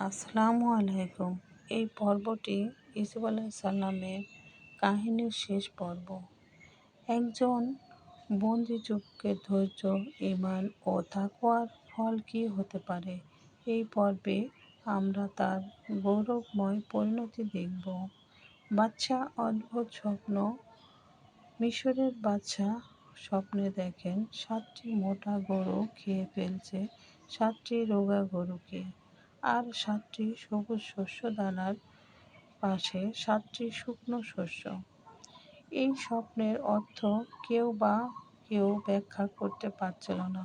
আসসালামু আলাইকুম। এই পর্বটি ইসুফ সাল্লামের কাহিনীর শেষ পর্ব। একজন বন্দি ধৈর্য ইমান ও তাকওয়ার ফল কী হতে পারে? এই পর্বে আমরা তার গৌরবময় পরিণতি দেখব। বাচ্চা অদ্ভুত স্বপ্ন, মিশরের বাচ্চা স্বপ্নে দেখেন সাতটি মোটা গরু খেয়ে ফেলছে সাতটি রোগা গরুকে। আর সাতটি সবুজ শস্য দানার পাশে সাতটি শুকনো শস্য। এই স্বপ্নের অর্থ কেউ বা কেউ ব্যাখ্যা করতে পারছিল না।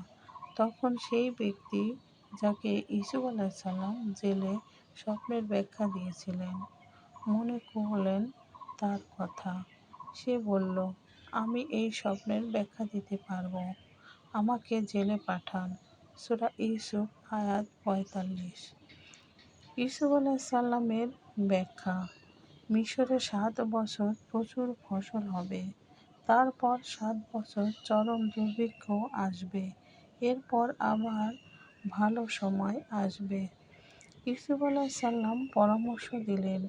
তখন সেই ব্যক্তি যাকে ইসুফ আলাহিসাল্লাম জেলে স্বপ্নের ব্যাখ্যা দিয়েছিলেন, মনে করলেন তার কথা। সে বলল, আমি এই স্বপ্নের ব্যাখ্যা দিতে পারব। আমাকে জেলে পাঠান। সুরা ইউসুফ আয়াত পঁয়তাল্লিশ। ইসুফ সাল্লামের ব্যাখ্যা, মিশরে সাত বছর প্রচুর ফসল হবে, তারপর সাত বছর চরম দুর্ভিক্ষ আসবে, এরপর আবার ভালো সময় আসবে। ইসুফ সাল্লাম পরামর্শ দিলেন,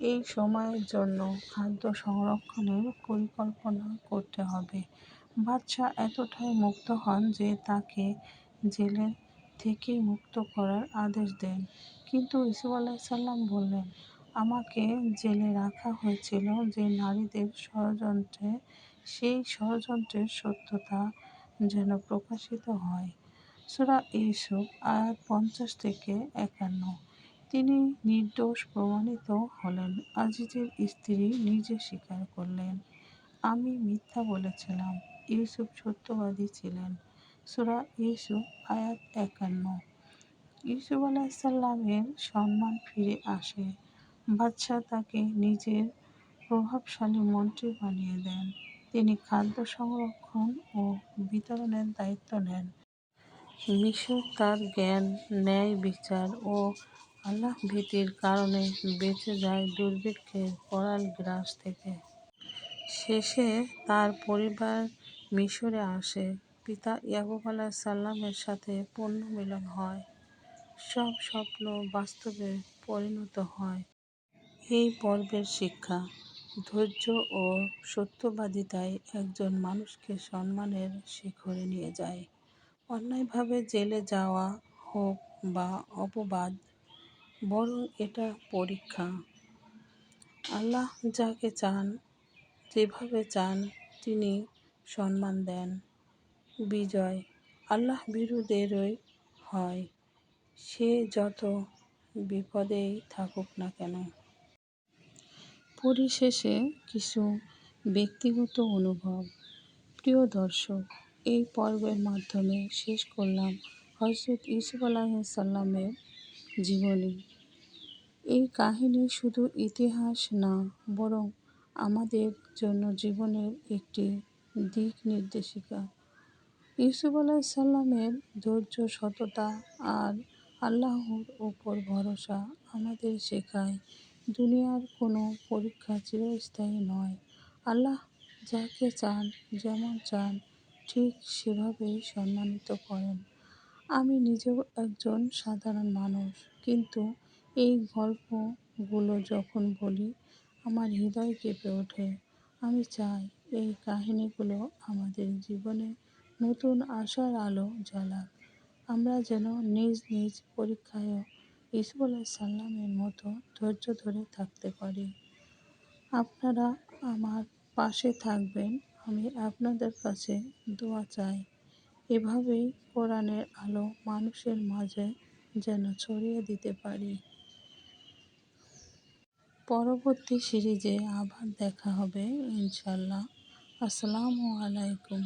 এই সময়ের জন্য খাদ্য সংরক্ষণের পরিকল্পনা করতে হবে। বাচ্চা এতটাই মুক্ত হন যে তাকে জেলের থেকেই মুক্ত করার আদেশ দেন। কিন্তু ইসুফ আলাইসাল্লাম বললেন, আমাকে জেলে রাখা হয়েছিল যে নারীদের ষড়যন্ত্রে, সেই ষড়যন্ত্রের সত্যতা যেন প্রকাশিত হয়। সুরা ইউসুফ, আয়াত পঞ্চাশ থেকে একান্ন। তিনি নির্দোষ প্রমাণিত হলেন, আজিজের স্ত্রী নিজে স্বীকার করলেন, আমি মিথ্যা বলেছিলাম। ইউসুফ সত্যবাদী ছিলেন। সুরা ইউসুফ, আয়াত একান্ন। ইউসুফ আলাহিসাল্লামের সম্মান ফিরে আসে। বাদশাহ তাকে নিজের প্রভাবশালী মন্ত্রী বানিয়ে দেন। তিনি খাদ্য সংরক্ষণ ও বিতরণের দায়িত্ব নেন। মিশর তার জ্ঞান, ন্যায়, বিচার ও আল্লাহ ভীতির কারণে বেঁচে যায় দুর্ভিক্ষের করাল গ্রাস থেকে। শেষে তার পরিবার মিশরে আসে। পিতা ইয়াকুব সাল্লামের সাথে পূর্ণ মিলন হয়। সব স্বপ্ন বাস্তবে পরিণত হয়। এই পর্বের শিক্ষা, ধৈর্য ও সত্যবাদিতায় একজন মানুষকে সম্মানের শিখরে নিয়ে যায়। অন্যায়ভাবে জেলে যাওয়া হোক বা অপবাদ, বরং এটা পরীক্ষা। আল্লাহ যাকে চান, যেভাবে চান, তিনি সম্মান দেন। বিজয়। আল্লাহ বিরুদ্ধেরই হয়। সে যত বিপদেই থাকুক না কেন। পরিশেষে কিছু ব্যক্তিগত অনুভব। প্রিয় দর্শক, এই পর্বের মাধ্যমে শেষ করলাম হজরত ইউসুফ আলাহিসাল্লামের জীবনী। এই কাহিনী শুধু ইতিহাস না, বরং আমাদের জন্য জীবনের একটি দিক নির্দেশিকা। ইউসুফ আলাহিসাল্লামের ধৈর্য, সততা আর আল্লাহর ওপর ভরসা আমাদের শেখায়, দুনিয়ার কোনো পরীক্ষা চিরস্থায়ী নয়। আল্লাহ যাকে চান, যেমন চান, ঠিক সেভাবেই সম্মানিত করেন। আমি নিজেও একজন সাধারণ মানুষ, কিন্তু এই গল্পগুলো যখন বলি, আমার হৃদয় কেঁপে ওঠে। আমি চাই এই কাহিনীগুলো আমাদের জীবনে নতুন আশার আলো জ্বালাক। আমরা যেন নিজ নিজ পরীক্ষায়ও ইসুফ সাল্লামের মতো ধৈর্য ধরে থাকতে পারি। আপনারা আমার পাশে থাকবেন, আমি আপনাদের কাছে দোয়া চাই। এভাবেই কোরআনের আলো মানুষের মাঝে যেন ছড়িয়ে দিতে পারি। পরবর্তী সিরিজে আবার দেখা হবে, ইনশাল্লাহ। আসসালামু আলাইকুম।